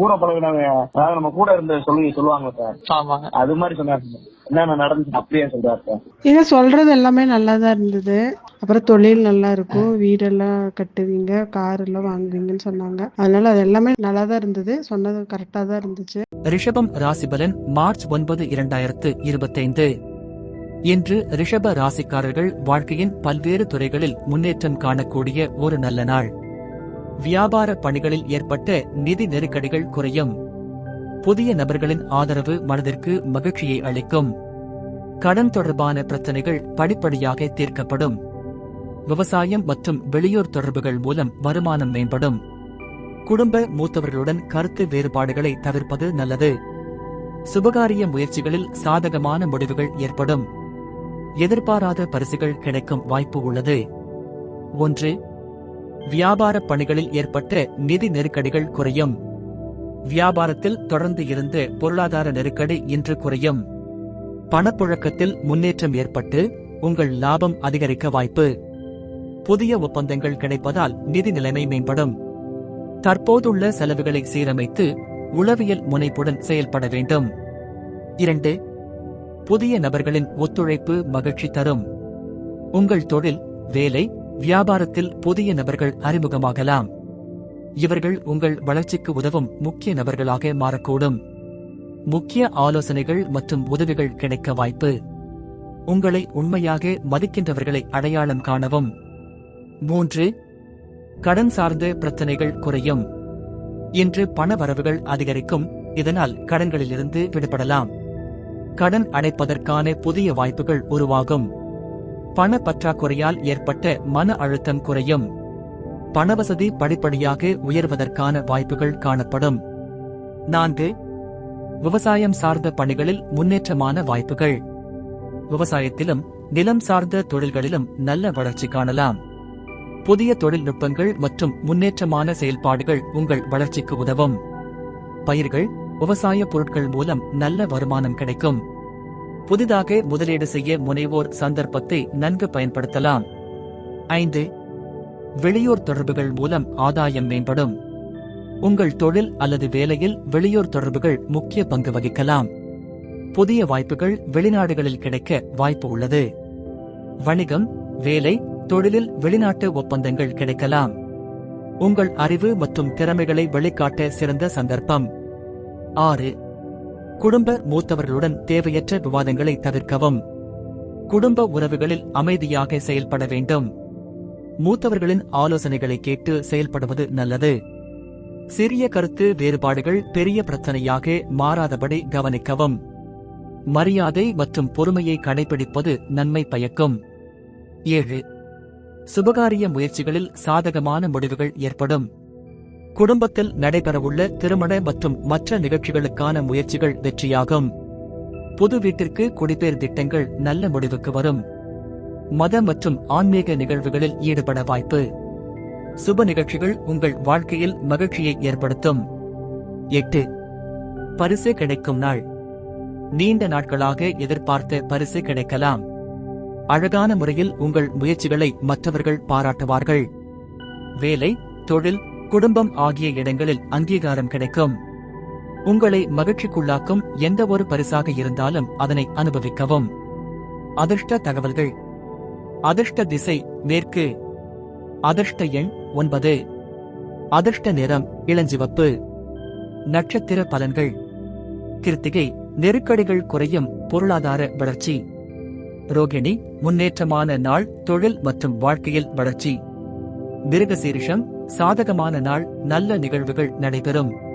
கூட பழகினவங்க அதாவது நம்ம கூட இருந்த சொல்லி சொல்லுவாங்க சார். அது மாதிரி சொன்னாரு சார். என்னென்ன நடந்துச்சு அப்படியே சொல்றாரு சார். நீங்க சொல்றது எல்லாமே நல்லா தான் இருந்தது. அப்புறம் தொழில் நல்லா இருக்கும். வீடெல்லாம் கட்டுவீங்க கார் எல்லாம் வாங்குவீங்கன்னு சொன்னாங்க. அதனால அது எல்லாமே நல்லா தான் இருந்தது. சொன்னது கரெக்டா தான் இருந்துச்சு. ரிஷபம் ராசிபலன் மார்ச் ஒன்பது இரண்டாயிரத்து இருபத்தைந்து. இன்று ரிஷப ராசிக்காரர்கள் வாழ்க்கையின் பல்வேறு துறைகளில் முன்னேற்றம் காணக்கூடிய ஒரு நல்ல நாள். வியாபார பணிகளில் ஏற்பட்ட நிதி நெருக்கடிகள் குறையும். புதிய நபர்களின் ஆதரவு மனதிற்கு மகிழ்ச்சியை அளிக்கும். கடன் தொடர்பான பிரச்சனைகள் படிப்படியாக தீர்க்கப்படும். விவசாயம் மற்றும் வெளியூர் தொடர்புகள் மூலம் வருமானம் மேம்படும். குடும்ப மூத்தவர்களுடன் கருத்து வேறுபாடுகளை தவிர்ப்பது நல்லது. சுபகாரிய முயற்சிகளில் சாதகமான முடிவுகள் ஏற்படும். எதிர்பாராத பரிசுகள் கிடைக்கும் வாய்ப்பு உள்ளது. ஒன்று வியாபார பணிகளில் ஏற்பட்ட நிதி நெருக்கடிகள் குறையும். வியாபாரத்தில் தொடர்ந்து இருந்து பொருளாதார நெருக்கடி இன்று குறையும். பணப்புழக்கத்தில் முன்னேற்றம் ஏற்பட்டு உங்கள் லாபம் அதிகரிக்க வாய்ப்பு. புதிய ஒப்பந்தங்கள் கிடைப்பதால் நிதி நிலைமை மேம்படும். தற்போதுள்ள செலவுகளை சீரமைத்து உளவியல் முனைப்புடன் செயல்பட வேண்டும். இரண்டு புதிய நபர்களின் ஒத்துழைப்பு மகிழ்ச்சி தரும். உங்கள் தொழில் வேலை வியாபாரத்தில் புதிய நபர்கள் அறிமுகமாகலாம். இவர்கள் உங்கள் வளர்ச்சிக்கு உதவும் முக்கிய நபர்களாக மாறக்கூடும். முக்கிய ஆலோசனைகள் மற்றும் உதவிகள் கிடைக்க வாய்ப்பு. உங்களை உண்மையாக மதிக்கின்றவர்களை அடையாளம் காணவும். மூன்று கடன் சார்ந்த பிரச்சனைகள் குறையும். இன்று பண வரவுகள் அதிகரிக்கும் இதனால் கடன்களிலிருந்து விடுபடலாம். கடன் அடைப்பதற்கான புதிய வாய்ப்புகள் உருவாகும். பண பற்றாக்குறையால் ஏற்பட்ட மன அழுத்தம் குறையும். பணவசதி படிப்படியாக உயர்வதற்கான வாய்ப்புகள் காணப்படும். நான்கு விவசாயம் சார்ந்த பணிகளில் முன்னேற்றமான வாய்ப்புகள். விவசாயத்திலும் நிலம் சார்ந்த தொழில்களிலும் நல்ல வளர்ச்சி காணலாம். புதிய தொழில்நுட்பங்கள் மற்றும் முன்னேற்றமான செயல்பாடுகள் உங்கள் வளர்ச்சிக்கு உதவும். பயிர்கள் விவசாய பொருட்கள் மூலம் நல்ல வருமானம் கிடைக்கும். புதிதாக முதலீடு செய்ய முனைவோர் சந்தர்ப்பத்தை நன்கு பயன்படுத்தலாம். ஐந்து. வெளியூர் தொடர்புகள் மூலம் ஆதாயம் மேம்படும். உங்கள் தொழில் அல்லது வேலையில் வெளியூர் தொடர்புகள் முக்கிய பங்கு வகிக்கலாம். புதிய வாய்ப்புகள் வெளிநாடுகளில் கிடைக்க வாய்ப்பு உள்ளது. வணிகம் வேலை தொழிலில் வெளிநாட்டு ஒப்பந்தங்கள் கிடைக்கலாம். உங்கள் அறிவு மற்றும் திறமைகளை வெளிக்காட்ட சிறந்த சந்தர்ப்பம். ஆறு. குடும்ப மூத்தவர்களுடன் தேவையற்ற விவாதங்களை தவிர்க்கவும். குடும்ப உறவுகளில் அமைதியாக செயல்பட வேண்டும். மூத்தவர்களின் ஆலோசனைகளை கேட்டு செயல்படுவது நல்லது. சிறிய கருத்து வேறுபாடுகள் பெரிய பிரச்சனையாக மாறாதபடி கவனிக்கவும். மரியாதை மற்றும் பொறுமையை கடைபிடிப்பது நன்மை பயக்கும். ஏழு. சுபகாரிய முயற்சிகளில் சாதகமான முடிவுகள் ஏற்படும். குடும்பத்தில் நடைபெறவுள்ள திருமண மற்றும் மற்ற நிகழ்ச்சிகளுக்கான முயற்சிகள் வெற்றியாகும். புது வீட்டிற்கு குடிபெயர் திட்டங்கள் நல்ல முடிவுக்கு வரும். மத மற்றும் ஆன்மீக நிகழ்வுகளில் ஈடுபட வாய்ப்பு. சுப நிகழ்ச்சிகள் உங்கள் வாழ்க்கையில் மகிழ்ச்சியை ஏற்படுத்தும். எட்டு. பரிசு கிடைக்கும் நாள். நீண்ட நாட்களாக எதிர்பார்த்த பரிசு கிடைக்கலாம். அழகான முறையில் உங்கள் முயற்சிகளை மற்றவர்கள் பாராட்டுவார்கள். வேலை தொழில் குடும்பம் ஆகிய இடங்களில் அங்கீகாரம் கிடைக்கும். உங்களை மகிழ்ச்சிக்குள்ளாக்கும் எந்த ஒரு பரிசாக இருந்தாலும் அதனை அனுபவிக்கவும். அதிர்ஷ்ட தகவல்கள். அதிர்ஷ்ட திசை மேற்கு. அதிர்ஷ்ட எண் ஒன்பது. அதிர்ஷ்ட நிறம் இளஞ்சிவப்பு. நட்சத்திர பலன்கள். கிருத்திகை நெருக்கடிகள் குறையும் பொருளாதார வளர்ச்சி. ரோகிணி முன்னேற்றமான நாள் தொழில் மற்றும் வாழ்க்கையில் வளர்ச்சி. மிருகசீரிஷம் சாதகமான நாள் நல்ல நிகழ்வுகள் நடைபெறும்.